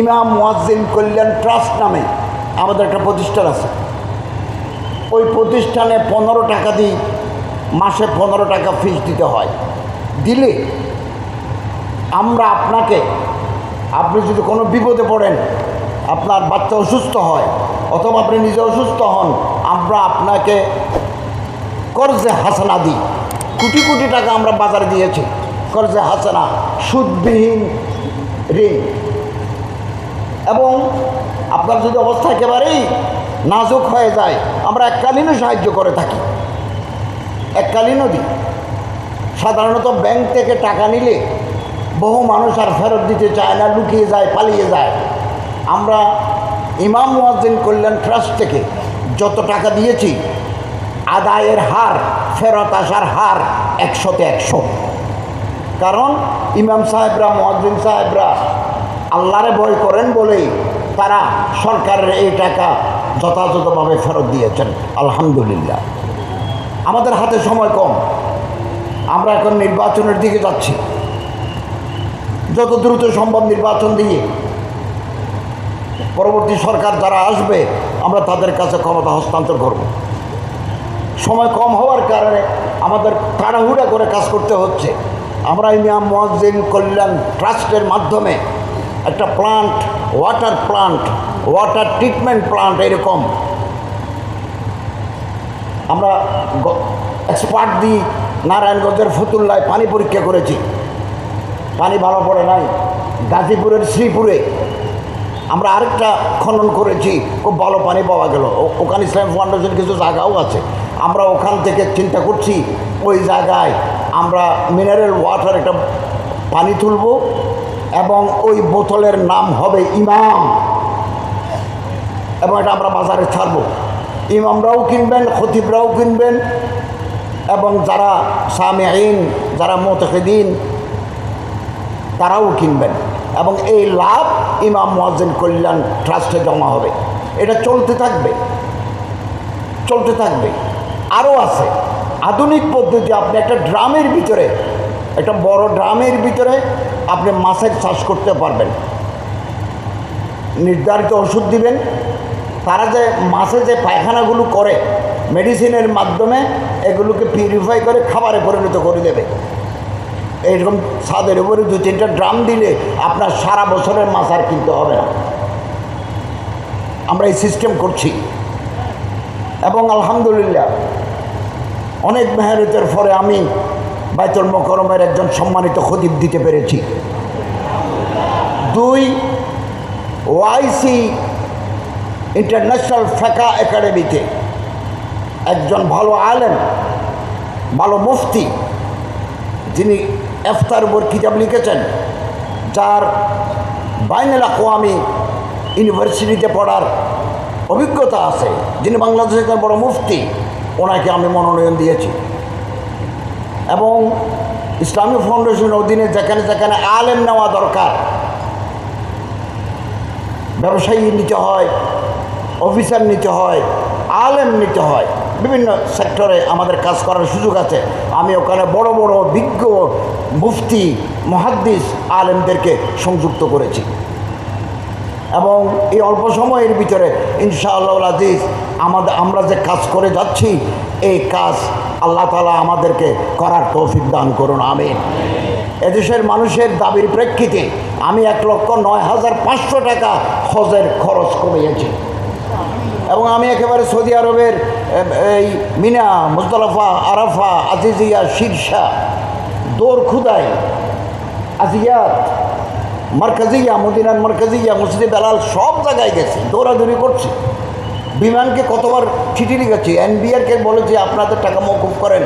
ইমাম, মুয়াজ্জিন কল্যাণ ট্রাস্ট নামে আমাদের একটা প্রতিষ্ঠান আছে। ওই প্রতিষ্ঠানে পনেরো টাকা দিই মাসে পনেরো টাকা ফিস দিতে হয়। দিলে আমরা আপনাকে, আপনি যদি কোনো বিপদে পড়েন, আপনার বাচ্চা অসুস্থ হয় অথবা আপনি নিজে অসুস্থ হন, আমরা আপনাকে কর্জে হাসানা দিই। কোটি কোটি টাকা আমরা বাজারে দিয়েছি। কর্জে হাসানা, সুদবিহীন ঋণ। এবং আপনার যদি অবস্থা একেবারেই নাজুক হয়ে যায়, আমরা এককালীনও সাহায্য করে থাকি। এককালীনও দিই। সাধারণত ব্যাংক থেকে টাকা নিলে বহু মানুষ আর ফেরত দিতে চায় না, লুকিয়ে যায়, পালিয়ে যায়। আমরা ইমাম, মুয়াজ্জিন কল্যাণ ট্রাস্ট থেকে যত টাকা দিয়েছি, আদায়ের হার, ফেরত আসার হার একশোতে একশো। কারণ ইমাম সাহেবরা, মুয়াজ্জিন সাহেবরা আল্লাহরে ভয় করেন বলেই তারা সরকারের এই টাকা যথাযথভাবে ফেরত দিয়েছেন। আলহামদুলিল্লাহ। আমাদের হাতে সময় কম। আমরা এখন নির্বাচনের দিকে যাচ্ছি। যত দ্রুত সম্ভব নির্বাচন দিয়ে। পরবর্তী সরকার যারা আসবে, আমরা তাদের কাছে ক্ষমতা হস্তান্তর করব। সময় কম হওয়ার কারণে আমাদের তাড়াহুড়া করে কাজ করতে হচ্ছে। আমরা ইমাম মহাজিন কল্যাণ ট্রাস্টের মাধ্যমে একটা plant water plant water treatment plant এরকম। আমরা এক্সপার্ট দিই নারায়ণগঞ্জের ফতুল্লায় পানি পরীক্ষা করেছি। পানি ভালো পড়ে নাই। গাজীপুরের শ্রীপুরে। আমরা আরেকটা খনন করেছি, খুব ভালো পানি পাওয়া গেল। ওখানে ইসলাম ফাউন্ডেশন কিছু জায়গাও আছে। আমরা ওখান থেকে চিন্তা করছি, ওই জায়গায় আমরা মিনারেল ওয়াটার একটা পানি তুলব। এবং ওই বোতলের নাম হবে ইমাম। এবং এটা আমরা বাজারে ছাড়বো। ইমামরাও কিনবেন, খতিবরাও কিনবেন। এবং যারা সামে আইন যারা মোতকেদিন তারাও কিনবেন। এবং এই লাভ ইমাম মোয়াজ্জিন কল্যাণ ট্রাস্টে জমা হবে। এটা চলতে থাকবে। চলতে থাকবে। আরও আছে। আধুনিক পদ্ধতি, আপনি একটা ড্রামের ভিতরে একটা বড় ড্রামের ভিতরে আপনি মাছের চাষ করতে পারবেন। নির্ধারিত ওষুধ দিবেন। তারা যে মাছে যে পায়খানাগুলো করে, মেডিসিনের মাধ্যমে এগুলোকে পিউরিফাই করে খাবারে পরিণত করে দেবে। এইরকম ছাদের উপরে দু তিনটা ড্রাম দিলে আপনার সারা বছরের মাছ আর কিনতে হবে না। আমরা এই সিস্টেম করছি। এবং আলহামদুলিল্লাহ, অনেক মেহনতের পরে আমি বাইতুল মোকরমের একজন সম্মানিত খতিব দিতে পেরেছি। দুই, ওয়াইসি ইন্টারন্যাশনাল ফেকা একাডেমিতে একজন ভালো আলেম, ভালো মুফতি, যিনি এফতার উপর কিতাব লিখেছেন, যার বাইনেলা কোয়ামি ইউনিভার্সিটিতে পড়ার অভিজ্ঞতা আছে। যিনি বাংলাদেশের বড় মুফতি, ওনাকে আমি মনোনয়ন দিয়েছি। এবং ইসলামী ফাউন্ডেশনের অধীনে যেখানে যেখানে আলেম নেওয়া দরকার, ব্যবসায়ী নিতে হয়, অফিসার নিতে হয়, আলেম নিতে হয়, বিভিন্ন সেক্টরে আমাদের কাজ করার সুযোগ আছে। আমি ওখানে বড় বড় বিজ্ঞ মুফতি, মহাদ্দিস আলেমদেরকে সংযুক্ত করেছি। এবং এই অল্প সময়ের ভিতরে ইনশাআল্লাহ আজিজ, আমাদের আমরা যে কাজ করে যাচ্ছি, এই কাজ আল্লাহ তালা আমাদেরকে করার তৌফিক দান করুন আমি এদেশের মানুষের দাবির প্রেক্ষিতে আমি এক লক্ষ নয় হাজার পাঁচশো টাকা হজের খরচ কমিয়েছি। এবং আমি একেবারে সৌদি আরবের এই মিনা মুস্তলাফা আরাফা, আজিজিয়া শীর্ষা দোর খুদাই, আজিয়াত, মার্কাজিয়া, মদিনার মার্কাজিয়া, মসজিদে বেলাল সব জায়গায় গেছি, দৌড়াদৌড়ি করছি। বিমানকে কতবার চিঠি লিখেছি? এনবিআরকে বলেছি, আপনাদের টাকা মৌকুফ করেন।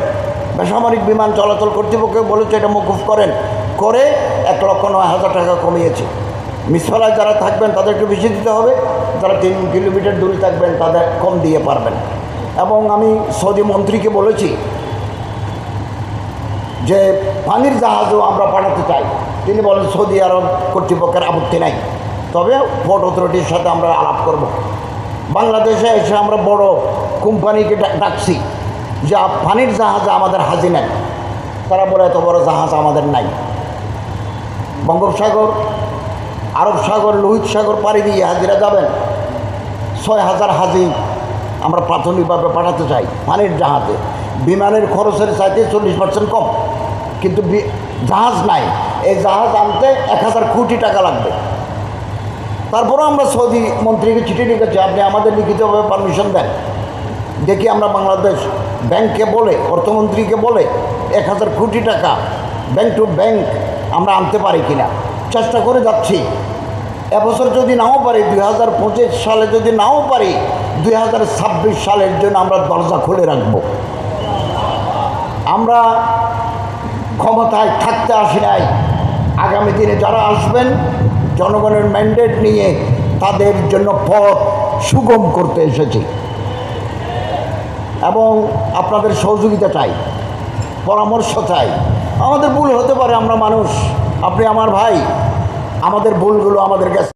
বেসামরিক বিমান চলাচল কর্তৃপক্ষকে বলেছে, এটা মৌকুফ করেন। করে এক লক্ষ নয় হাজার টাকা কমিয়েছি। মিসফালায় যারা থাকবেন তাদের একটু বেশি দিতে হবে। যারা তিন কিলোমিটার দূরে থাকবেন, তাদের কম দিয়ে পারবেন। এবং আমি সৌদি মন্ত্রীকে বলেছি যে, পানির জাহাজও আমরা পাঠাতে চাই। তিনি বলেন, সৌদি আরব কর্তৃপক্ষের আপত্তি নাই। তবে পোর্ট অথরিটির সাথে আমরা আলাপ করব। বাংলাদেশে এসে আমরা বড় কোম্পানিকে ডাকছি। যে পানির জাহাজে আমাদের হাজি নেন তারা বলে, এত বড় জাহাজ আমাদের নাই। বঙ্গোপসাগর, আরব সাগর, লোহিত সাগর পাড়ি দিয়ে হাজিরা যাবেন। ছয় হাজার হাজি আমরা প্রাথমিকভাবে পাঠাতে চাই পানির জাহাজে। বিমানের খরচের চাইতে চল্লিশ পার্সেন্ট কম। কিন্তু জাহাজ নাই। এই জাহাজ আনতে এক হাজার কোটি টাকা লাগবে। তারপরেও আমরা সৌদি মন্ত্রীকে চিঠি লিখেছি, আপনি আমাদের লিখিতভাবে পারমিশন দেন। দেখি আমরা বাংলাদেশ ব্যাংককে বলে, অর্থমন্ত্রীকে বলে এক হাজার কোটি টাকা ব্যাংক টু ব্যাংক আমরা আনতে পারি কিনা। চেষ্টা করে যাচ্ছি। এবছর যদি নাও পারি, দুই হাজার পঁচিশ সালে যদি নাও পারি, দুই হাজার ছাব্বিশ সালের জন্য আমরা দরজা খুলে রাখব। আমরা ক্ষমতায় থাকতে আসি নাই। আগামী দিনে যারা আসবেন জনগণের ম্যান্ডেট নিয়ে তাদের জন্য পথ সুগম করতে এসেছি। এবং আপনাদের সহযোগিতা চাই, পরামর্শ চাই। আমাদের ভুল হতে পারে, আমরা মানুষ। আপনি আমার ভাই, আমাদের ভুলগুলো আমাদের কাছে